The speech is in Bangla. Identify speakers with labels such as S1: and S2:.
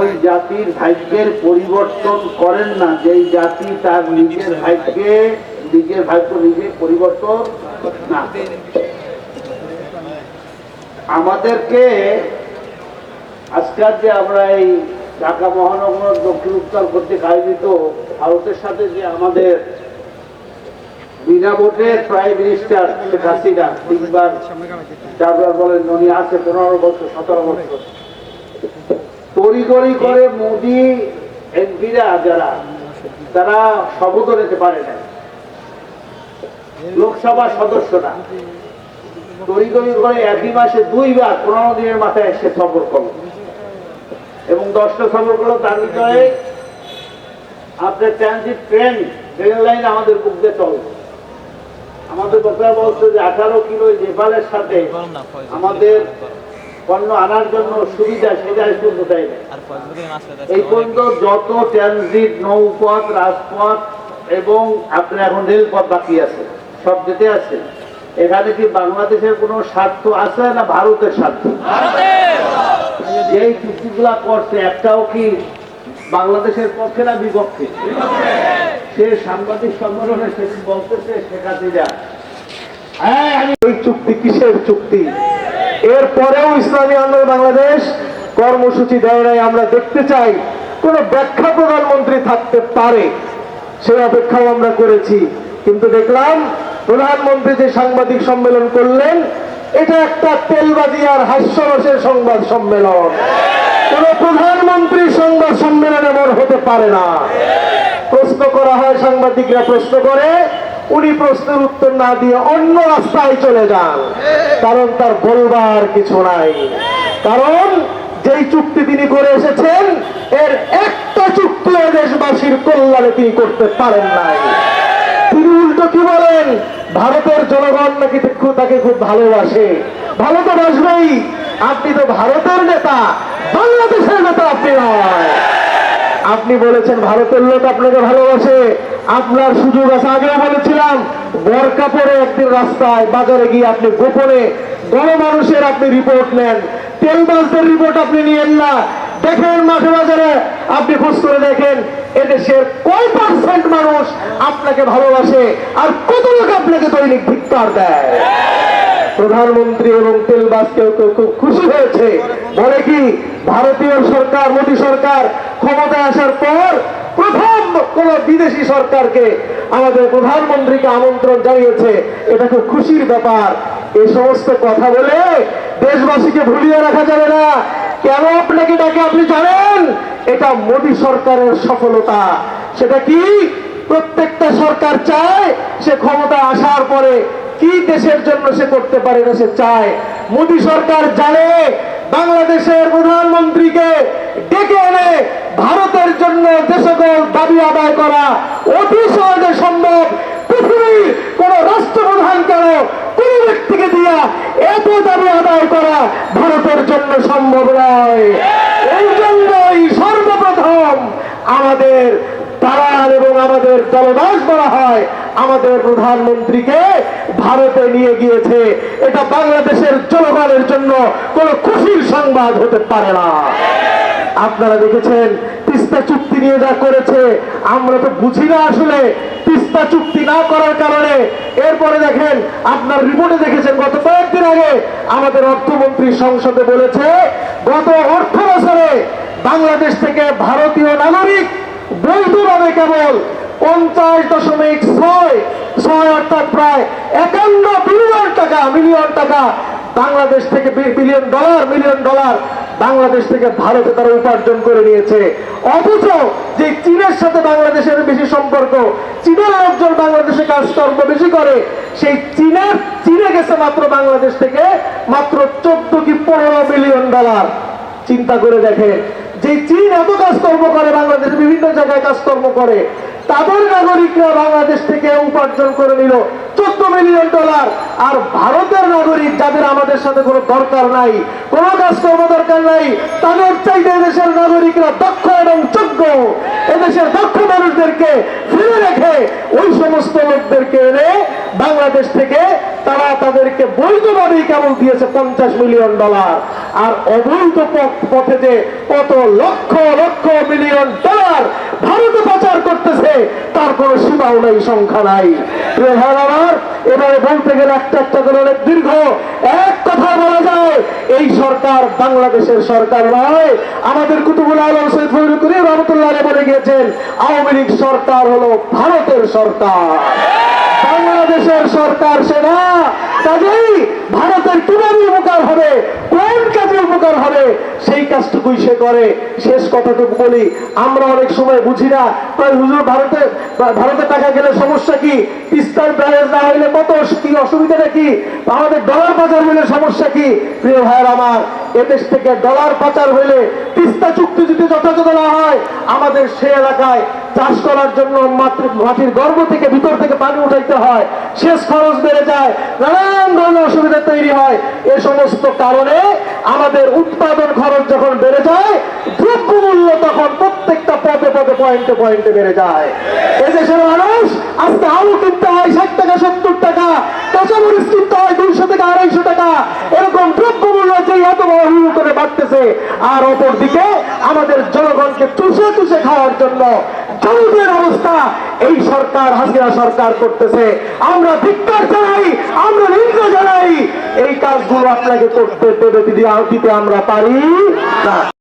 S1: ওই জাতির পরিবর্তন করেন না। জাতি তার নিজের নিজের পরিবর্তন আমাদেরকে আজকাল যে আমরা এই ঢাকা মহানগর দক্ষিণ উত্তর কর্তৃক আয়োজিত ভারতের সাথে যে আমাদের বিনা ভোটে প্রাইম মিনিস্টার শেখ হাসিনা তিনবার, চারবার বলেন, উনি আছে পনেরো বছর, সতেরো বছর। তড়িগড়ি করে মোদি এমপিরা যারা তারা শপথ নিতে পারে না লোকসভার সদস্যরা তড়িগড়ি করে একই মাসে দুইবার পনেরো দিনের মাথায় এসে সফর করল। এবং দশটা সফর করল তার ভিতরে আপনার ট্রানজিট ট্রেন ট্রেন লাইন আমাদের বুক দিয়ে চলে। আমাদের বক্তা বলছে যে আঠারো কিলো নেপালের সাথে আমাদের পণ্য আনার জন্য সুবিধা সেটা পর্যন্ত দেয়। না এই পর্যন্ত যত ট্রানজিট নৌপথ রাজপথ এবং আপনার এখন রেলপথ বাকি আছে সব যেতে আছে এখানে কি বাংলাদেশের কোনো স্বার্থ আছে না ভারতের স্বার্থ? যেই চুক্তিগুলা করছে একটাও কি বাংলাদেশের পক্ষে না বিপক্ষে? সে সাংবাদিক সম্মেলনে সেদিন বলতেছে? শেখ হাসিনা হ্যাঁ আমি
S2: এই চুক্তি কিসের চুক্তি? এরপরেও ইসলামী আন্দোলন বাংলাদেশ কর্মসূচি দেয় নাই। আমরা দেখতে চাই কোন ব্যাখ্যা প্রধানমন্ত্রী থাকতে পারে। সেই অপেক্ষাও আমরা করেছি। কিন্তু দেখলাম প্রধানমন্ত্রী যে সাংবাদিক সম্মেলন করলেন, এটা একটা তেলবাজি আর হাস্যরসের সংবাদ সম্মেলন। কোন প্রধানমন্ত্রী সংবাদ সম্মেলন এমন হতে পারে না। প্রশ্ন করা হয় সাংবাদিকরা প্রশ্ন করে উনি প্রশ্নের উত্তর না দিয়ে অন্য রাস্তায় চলে যান। কারণ তার বলবার কিছু নাই। কারণ যেই চুক্তি তিনি করে এসেছেন, এর একটা চুক্তি দেশবাসীর কল্যাণে তিনি করতে পারেন নাই। তিনি উল্টো কি বলেন? ভারতের জনগণ নাকি তাকে খুব ভালোবাসে। ভালো তো বাসবেই, আপনি তো ভারতের নেতা, বাংলাদেশের নেতা আপনি নয়। আপনি বলেছেন ভারতের লোক আপনাকে ভালোবাসে। আপনার সুযোগ আছে, আগেও বলেছিলাম, বরকা পরে একদিন রাস্তায় বাজারে গিয়ে আপনি গোপনে বড় মানুষের আপনি রিপোর্ট নেন। তেলবাসদের রিপোর্ট আপনি নিয়েন না দেখেন মাঠে বাজারে, আপনি খোঁজ করে দেখেন, এদেশের কয় পার্সেন্ট মানুষ আপনাকে ভালোবাসে আর কত লোক আপনাকে দৈনিক ধিক্কার দেয়? প্রধানমন্ত্রী এবং তেলবাস কেউ কেউ খুব খুশি হয়েছে। বলে কি, ভারতীয় সরকার, মোদী সরকার ক্ষমতায় আসার পর প্রথম কোন বিদেশি সরকারকে আমাদের প্রধানমন্ত্রীকে আমন্ত্রণ জানিয়েছে। এটা খুব খুশির ব্যাপার। এই সমস্ত কথা বলে দেশবাসীকে ভুলিয়ে রাখা যাবে না। কেন আপনাকে ডাকে আপনি জানেন? এটা মোদী সরকারের সফলতা। সেটা কি? প্রত্যেকটা সরকার চায় সে ক্ষমতা আসার পরে কি দেশের জন্য সে করতে পারে না সে চায়। মোদী সরকার জানে বাংলাদেশের প্রধানমন্ত্রীকে ডেকে এনে ভারতের জন্য দেশগল দাবি আদায় করা অতি সহজে সম্ভব। পৃথিবীর কোন রাষ্ট্রপ্রধান কেন কোন ব্যক্তিকে দিয়া এত দাবি আদায় করা ভারতের জন্য সম্ভব নয়। এই জন্যই সর্বপ্রথম আমাদের দালাল এবং আমাদের দলদাস বলা হয়, আমাদের প্রধানমন্ত্রীকে ভারতে নিয়ে গিয়েছে। এটা বাংলাদেশের জনগণের জন্য কোনো খুশির সংবাদ হতে পারে না। আপনারা দেখেছেন, তিস্তা চুক্তি নিয়ে যা করেছে, আমরা তো বুঝি না আসলে তিস্তা চুক্তি না করার কারণে। এরপরে দেখেন, আপনার রিপোর্টে দেখেছেন, গত কয়েকদিন আগে আমাদের অর্থমন্ত্রী সংসদে বলেছে, গত অর্থ বছরে বাংলাদেশ থেকে ভারতীয় নাগরিক বৈধভাবে কেবল পঞ্চাশ দশমিক ছয় ছয় অর্থাৎ প্রায় একান্ন বিলিয়ন টাকা, মিলিয়ন টাকা বাংলাদেশ থেকে billion dollar, million dollar Bangladesh থেকে ভারতে তারা উপার্জন করে নিয়েছে। অথচ যে চীনের সাথে বাংলাদেশের বেশি সম্পর্ক, চীনের লোকজন বাংলাদেশে কাজকর্ম বেশি করে, সেই চীনের, চীনে গেছে মাত্র বাংলাদেশ থেকে মাত্র চোদ্দ কি পনেরো মিলিয়ন ডলার। চিন্তা করে দেখেন, যে চীন এত কাজকর্ম করে, বাংলাদেশে বিভিন্ন জায়গায় কাজকর্ম করে তাদের নাগরিকরা বাংলাদেশ থেকে উপার্জন করে নিল চোদ্দ মিলিয়ন ডলার। আর ভারতের নাগরিক যাদের আমাদের সাথে কোনো দরকার নাই, কোনো কাজকর্ম দরকার নাই, তাদের চাইতে দেশের নাগরিকরা দক্ষ এবং যোগ্য। এদেশের দক্ষ মানুষদেরকে ফিরে রেখে ওই সমস্ত লোকদেরকে এনে বাংলাদেশ থেকে তারা বৈধভাবেই কেমন দিয়েছে পঞ্চাশ মিলিয়ন ডলার আর অবৈধ পথ- যে কত লক্ষ লক্ষ মিলিয়ন ডলার ভারতে পাচার করতেছে, তার কোনো সীমাও নাই, সংখ্যা নাই। এবারে বলতে গেলে একটা একটা করে অনেক দীর্ঘ। এক কথা বলা যায়, এই সরকার বাংলাদেশের সরকার নয়। আমাদের কুতুবুল আলম সৈয়দ ফজলুল করিম রহমতুল্লাহ বলে গিয়েছেন, আওয়ামী লীগ সরকার হলো ভারতের সরকার। বাংলাদেশের সরকার সেনা কাজেই ভারতের কীভাবে উপকার হবে, কোন কাজে উপকার হবে, সেই কাজটুকুই সে করে। শেষ কথাটুকু বলি, আমরা অনেক সময় বুঝি না হুজুর, ভারতে ভারতে টাকা গেলে সমস্যা কি? তিস্তার ব্যারেজ না হইলে কত কি অসুবিধাটা কি আমাদের ডলার পাচার হইলে সমস্যা কি? প্রিয় ভাইয়ের আমার, এদেশ থেকে ডলার পাচার হইলে তিস্তা চুক্তি যদি যথাযথ না হয়, আমাদের সে এলাকায় চাষ করার জন্য মাটির গর্ভ থেকে ভিতর থেকে পানি উঠাইতে হয়। শেষ খরচ বেড়ে যায়। নানান ধরনের অসুবিধা তৈরি হয়। এ সমস্ত কারণে আমাদের উৎপাদন খরচ যখন বেড়ে যায় দ্রব্যমূল্য তখন প্রত্যেকটা পদে পদে পয়েন্টে পয়েন্টে বেড়ে যায়। এদেশের মানুষ আজকে আলু কিনতে হয় ষাট টাকা, সত্তর টাকা, কাঁচামরিচ কিনতে হয় দুইশো থেকে আড়াইশো টাকা। এরকম দ্রব্যমূল্য যে এত বড় করে বাড়তেছে। আর অপর দিকে আমাদের জনগণকে চুষে জন্য জমিদের অবস্থা। এই সরকার, হাসিনা সরকার করতেছে। আমরা ধিক্কার জানাই, আমরা নিন্দা জানাই। এই কাজগুলো আপনাকে করতে, দেবে দিদি দিতে আমরা পারি না।